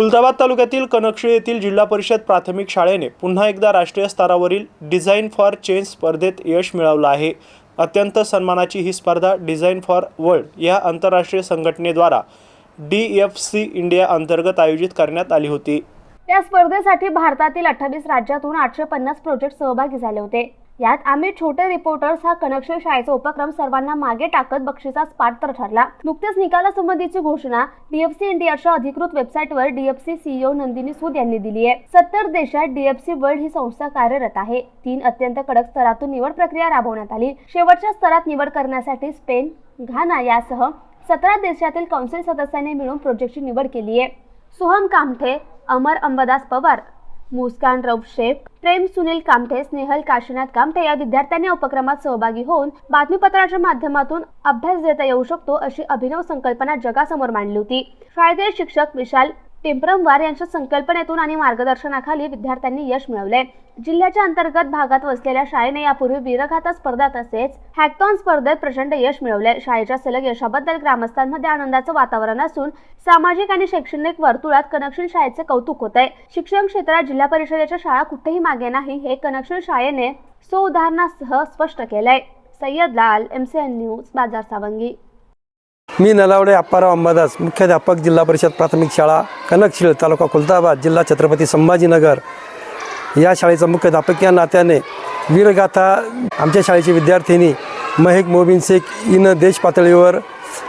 खुलताबाद तालुक्यातील कनकशिळ येथील जिल्हा परिषद प्राथमिक शाळेने पुन्हा एकदा राष्ट्रीय स्तरावरील डिझाईन फॉर चेंज स्पर्धेत यश मिळवलं आहे. अत्यंत सन्मानाची ही स्पर्धा डिझाईन फॉर वर्ल्ड या आंतरराष्ट्रीय संघटनेद्वारा डी एफ सी इंडिया अंतर्गत आयोजित करण्यात आली होती. या स्पर्धेसाठी भारतातील अठ्ठावीस राज्यातून आठशे पन्नास प्रोजेक्ट सहभागी झाले होते. यात आम्ही छोटे रिपोर्टर्स हा कनक्शन शाळेचा उपक्रम सर्वांना मागे टाकत बक्षिसास पात्र ठरला. नुकतेच निकालासंबंधीची घोषणा डीएफसी इंडियाच्या अधिकृत वेबसाईटवर डीएफसी सीईओ नंदिनी सूद यांनी दिली आहे सत्तर देशात डीएफसी वर्ल्ड ही संस्था कार्यरत आहे. तीन अत्यंत कडक स्तरातून निवड प्रक्रिया राबवण्यात आली. शेवटच्या स्तरात निवड करण्यासाठी स्पेन घाना यासह सतरा देशातील कौन्सिल सदस्यांनी मिळून प्रोजेक्टची निवड केली आहे सोहम कामठे अमर अंबादास पवार मुस्कान रौफ शेख प्रेम सुनील कामठे स्नेहल काशीनाथ कामठे या विद्यार्थ्यांनी या उपक्रमात सहभागी होऊन बातमीपत्राच्या माध्यमातून अभ्यास देता येऊ शकतो अशी अभिनव संकल्पना जगासमोर मांडली होती. शाळेतील शिक्षक विशाल टिंपरमवार यांच्या संकल्पनेतून आणि मार्गदर्शनाखाली विद्यार्थ्यांनी यश मिळवले जिल्ह्याच्या अंतर्गत भागात वसलेल्या शाळेने यापूर्वी वीरघाता स्पर्धा तसेच हॅकथॉन स्पर्धेत प्रचंड यश मिळवले शाळेच्या सलग यशाबद्दल ग्रामस्थांमध्ये आनंदाचं वातावरण असून सामाजिक आणि शैक्षणिक वर्तुळात कनक्शन शाळेचे कौतुक होत आहे शिक्षण क्षेत्रात जिल्हा परिषदेच्या शाळा कुठेही मागे नाही हे कनक्शन शाळेने सो उदाहरणासह स्पष्ट केलंय. सय्यद लाल एम सी एन न्यूज बाजार सावंगी. मी नलावडे अप्पाराव अंबादास मुख्याध्यापक जिल्हा परिषद प्राथमिक शाळा कनकशिळ तालुका खुलताबाद जिल्हा छत्रपती संभाजीनगर. या शाळेचा मुख्याध्यापक या नात्याने वीरगाथा आमच्या शाळेची विद्यार्थिनी महेक मोबिन शेख हिनं देश पातळीवर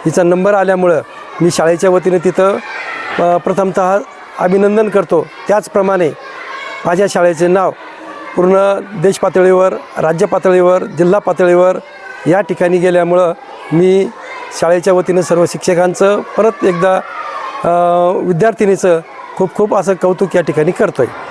हिचा नंबर आल्यामुळं मी शाळेच्या वतीने तिथं प्रथमतः अभिनंदन करतो. त्याचप्रमाणे माझ्या शाळेचे नाव पूर्ण देश पातळीवर राज्य पातळीवर जिल्हा पातळीवर या ठिकाणी गेल्यामुळं मी शाळेच्या वतीनं सर्व शिक्षकांचं परत एकदा विद्यार्थिनीचं खूप खूप असं कौतुक या ठिकाणी करतो आहे